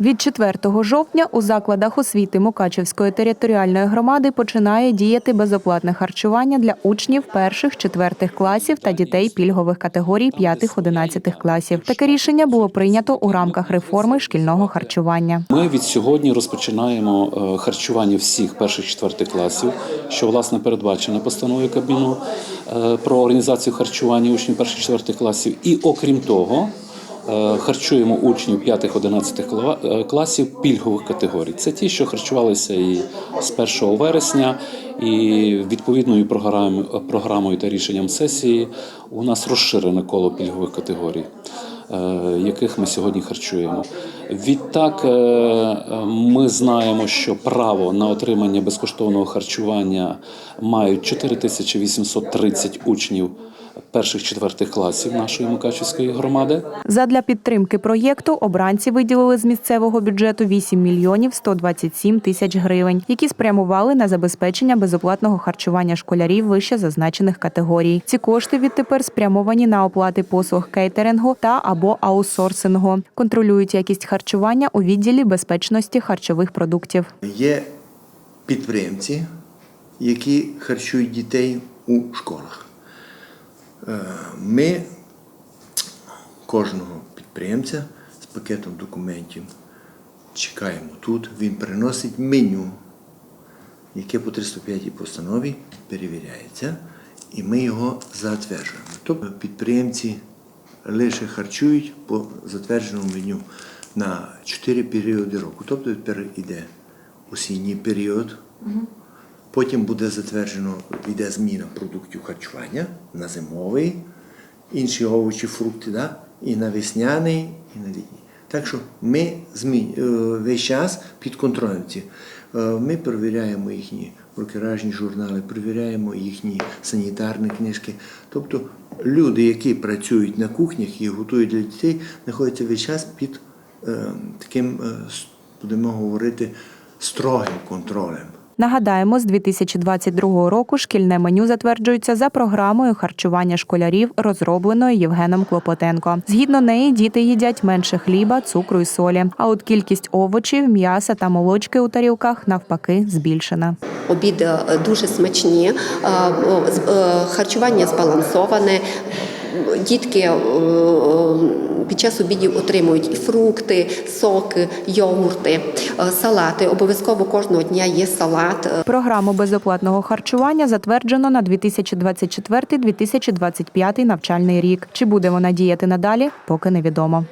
Від 4 жовтня у закладах освіти Мукачевської територіальної громади починає діяти безоплатне харчування для учнів перших, четвертих класів та дітей пільгових категорій 5-11 класів. Таке рішення було прийнято у рамках реформи шкільного харчування. Ми від сьогодні розпочинаємо е, харчування всіх перших четвертих класів, що власне передбачено постановою Кабміну е, про організацію харчування учнів перших четвертих класів. І окрім того, харчуємо учнів 5-11 е, класів пільгових категорій. Це ті, що харчувалися і з 1 вересня, і відповідною програмою, та рішенням сесії у нас розширене коло пільгових категорій е, яких ми сьогодні харчуємо. Відтак, е, е, ми знаємо, що право на отримання безкоштовного харчування мають 4830 учнів перших четвертих класів нашої Мукачівської громади. Задля підтримки проєкту обранці виділили з місцевого бюджету 8 мільйонів 127 тисяч гривень, які спрямували на забезпечення безоплатного харчування школярів вище зазначених категорій. Ці кошти відтепер спрямовані на оплати послуг кейтерингу та або аутсорсингу. Контролюють якість харчування у відділі безпечності харчових продуктів. Є підприємці, які харчують дітей у школах. Е, Ми кожного підприємця з пакетом документів чекаємо тут. Він приносить меню, яке по 305 постанові перевіряється, і ми його затверджуємо. Тобто підприємці лише харчують по затвердженому меню на 4 періоди року. Тобто тепер йде осінній період, потім буде затверджено, йде зміна продуктів харчування на зимовий, інші овочі, фрукти, да? і на весняний, і на літній. Так що ми змі... е, весь час під контролем. Е, Ми перевіряємо їхні рукеражні журнали, перевіряємо їхні санітарні книжки. Тобто люди, які працюють на кухнях і готують для дітей, знаходяться весь час під е, таким, будемо говорити, строгим контролем. Нагадаємо, з 2022 року шкільне меню затверджується за програмою харчування школярів, розробленою Євгеном Клопотенко. Згідно неї, діти їдять менше хліба, цукру і солі. А от кількість овочів, м'яса та молочки у тарілках навпаки збільшена. Обіди е, дуже смачні, е, е, харчування збалансоване. Дітки е, е, під час обідів отримують і фрукти, соки, йогурти, е, салати. Обов'язково кожного дня є салат. Програму безоплатного харчування затверджено на 2024-2025 навчальний рік. Чи буде вона діяти надалі, поки невідомо.